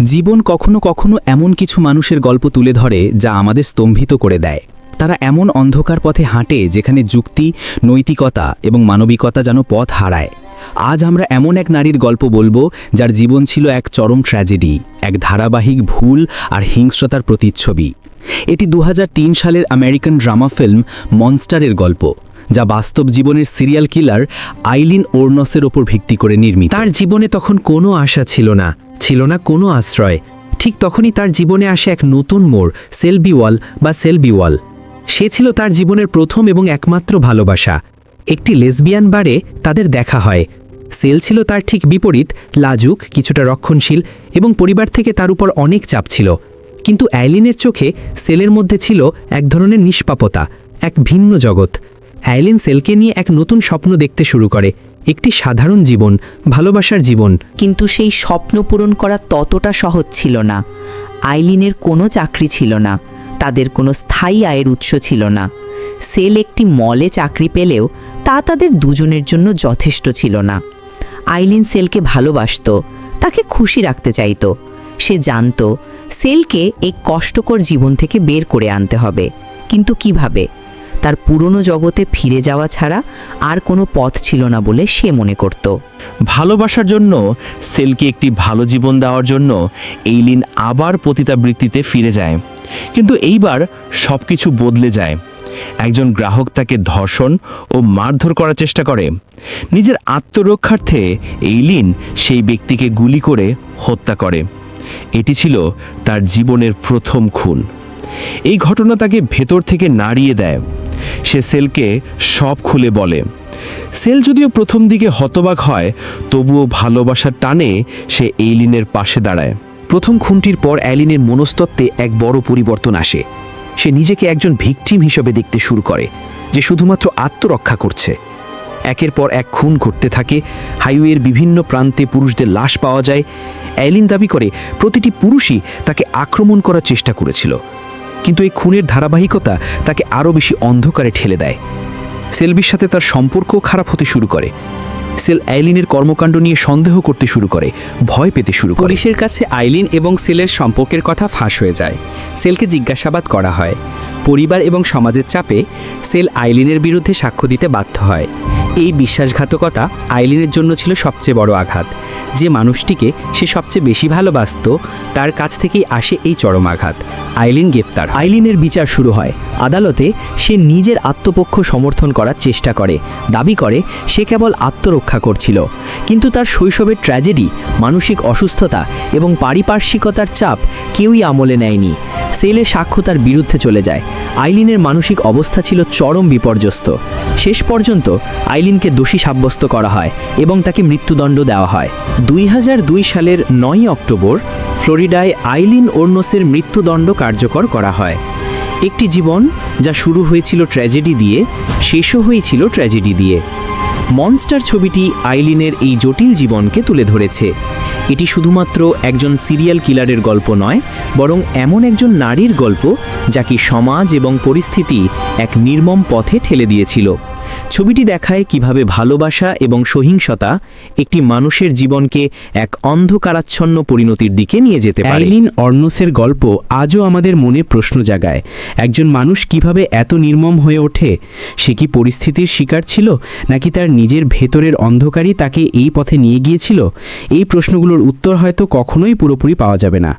জীবন কখনো কখনো এমন কিছু মানুষের গল্প তুলে ধরে যা আমাদের স্তম্ভিত করে দেয়। তারা এমন অন্ধকার পথে হাঁটে যেখানে যুক্তি, নৈতিকতা এবং মানবিকতা যেন পথ হারায়। আজ আমরা এমন এক নারীর গল্প বলব যার জীবন ছিল এক চরম ট্র্যাজেডি, এক ধারাবাহিক ভুল আর হিংস্রতার প্রতিচ্ছবি। এটি দু হাজার তিন সালের আমেরিকান ড্রামা ফিল্ম মনস্টারের গল্প, যা বাস্তব জীবনের সিরিয়াল কিলার আইলিন ওর্নসের ওপর ভিত্তি করে নির্মিত। তার জীবনে তখন কোনো আশা ছিল না। ছিল না কোনো আশ্রয়। ঠিক তখনই তার জীবনে আসে এক নতুন মোড় সেলবি ওয়াল বা সেলবি ওয়াল সে ছিল তার জীবনের প্রথম এবং একমাত্র ভালোবাসা। একটি লেসবিয়ান বারে তাদের দেখা হয়। সেল ছিল তার ঠিক বিপরীত, লাজুক, কিছুটা রক্ষণশীল এবং পরিবার থেকে তার উপর অনেক চাপ ছিল। কিন্তু অ্যালিনের চোখে সেলের মধ্যে ছিল এক ধরনের নিষ্পাপতা, এক ভিন্ন জগৎ। অ্যালিন সেলকে নিয়ে এক নতুন স্বপ্ন দেখতে শুরু করে। একটি সাধারণ জীবন, ভালোবাসার জীবন। কিন্তু সেই স্বপ্ন পূরণ করা ততটা সহজ ছিল না। আইলিনের কোনো চাকরি ছিল না। তাদের কোনো স্থায়ী আয়ের উৎস ছিল না। সেল একটি মলে চাকরি পেলেও তা তাদের দুজনের জন্য যথেষ্ট ছিল না। আইলিন সেলকে ভালোবাসত, তাকে খুশি রাখতে চাইত। সে জানত, সেলকে এই কষ্টকর জীবন থেকে বের করে আনতে হবে। কিন্তু কীভাবে? তার পুরনো জগতে ফিরে যাওয়া ছাড়া আর কোনো পথ ছিল না বলে সে মনে করত। ভালোবাসার জন্য, সেলকে একটি ভালো জীবন দেওয়ার জন্য এইলিন আবার পতিতাবৃত্তিতে ফিরে যায়। কিন্তু এইবার সব কিছু বদলে যায়। একজন গ্রাহক তাকে ধর্ষণ ও মারধর করার চেষ্টা করে। নিজের আত্মরক্ষার্থে এইলিন সেই ব্যক্তিকে গুলি করে হত্যা করে। এটি ছিল তার জীবনের প্রথম খুন। এই ঘটনা তাকে ভেতর থেকে নাড়িয়ে দেয়। সে সেলকে সব খুলে বলে, সেল যদিও প্রথম দিকে হতবাক হয়, তবুও ভালোবাসার টানে সে এইলিনের পাশে দাঁড়ায়। প্রথম খুনটির পর অ্যালিনের মনস্তত্ত্বে এক বড় পরিবর্তন আসে। সে নিজেকে একজন ভিকটিম হিসেবে দেখতে শুরু করে, যে শুধুমাত্র আত্মরক্ষা করছে। একের পর এক খুন ঘটতে থাকে, হাইওয়ের বিভিন্ন প্রান্তে পুরুষদের লাশ পাওয়া যায়। অ্যালিন দাবি করে, প্রতিটি পুরুষই তাকে আক্রমণ করার চেষ্টা করেছিল। কিন্তু এই খুনের ধারাবাহিকতা তাকে আরও বেশি অন্ধকারে ঠেলে দেয়। সেলবির সাথে তার সম্পর্কও খারাপ হতে শুরু করে। সেল আইলিনের কর্মকাণ্ড নিয়ে সন্দেহ করতে শুরু করে, ভয় পেতে শুরু করে। পুলিশের কাছে আইলিন এবং সেলের সম্পর্কের কথা ফাঁস হয়ে যায়। সেলকে জিজ্ঞাসাবাদ করা হয়। পরিবার এবং সমাজের চাপে সেল আইলিনের বিরুদ্ধে সাক্ষ্য দিতে বাধ্য হয়। এই বিশ্বাসঘাতকতা আইলিনের জন্য ছিল সবচেয়ে বড় আঘাত। যে মানুষটিকে সে সবচেয়ে বেশি ভালোবাসত, তার কাছ থেকেই আসে এই চরম আঘাত, আইলিন গ্রেপ্তার আইলিনের বিচার শুরু হয়। আদালতে সে নিজের আত্মপক্ষ সমর্থন করার চেষ্টা করে। দাবি করে, সে কেবল আত্মরক্ষা করছিল। কিন্তু তার শৈশবের ট্র্যাজেডি, মানসিক অসুস্থতা এবং পারিপার্শ্বিকতার চাপ কেউই আমলে নেয়নি। সেলে সাক্ষ্য তার বিরুদ্ধে চলে যায়। আইলিনের মানসিক অবস্থা ছিল চরম বিপর্যস্ত। শেষ পর্যন্ত আইলিনকে দোষী সাব্যস্ত করা হয় এবং তাকে মৃত্যুদণ্ড দেওয়া হয়। দুই হাজার দুই সালের নয় অক্টোবর ফ্লোরিডায় আইলিন ওর্নোসের মৃত্যুদণ্ড কার্যকর করা হয়। একটি জীবন যা শুরু হয়েছিল ট্র্যাজেডি দিয়ে, শেষও হয়েছিল ট্র্যাজেডি দিয়ে। মনস্টার ছবিটি আইলিনের এই জটিল জীবনকে তুলে ধরেছে। এটি শুধুমাত্র একজন সিরিয়াল কিলারের গল্প নয়, বরং এমন একজন নারীর গল্প যাকে সমাজ এবং পরিস্থিতি এক নির্মম পথে ঠেলে দিয়েছিল। ছবিটি দেখায় কীভাবে ভালোবাসা এবং সহিংসতা একটি মানুষের জীবনকে এক অন্ধকারাচ্ছন্ন পরিণতির দিকে নিয়ে যেতে পারে। অ্যাইলিন অর্নসের গল্প আজও আমাদের মনে প্রশ্ন জাগায়, একজন মানুষ কীভাবে এত নির্মম হয়ে ওঠে? সে কি পরিস্থিতির শিকার ছিল, নাকি তার নিজের ভেতরের অন্ধকারই তাকে এই পথে নিয়ে গিয়েছিল? এই প্রশ্নগুলোর উত্তর হয়তো কখনোই পুরোপুরি পাওয়া যাবে না।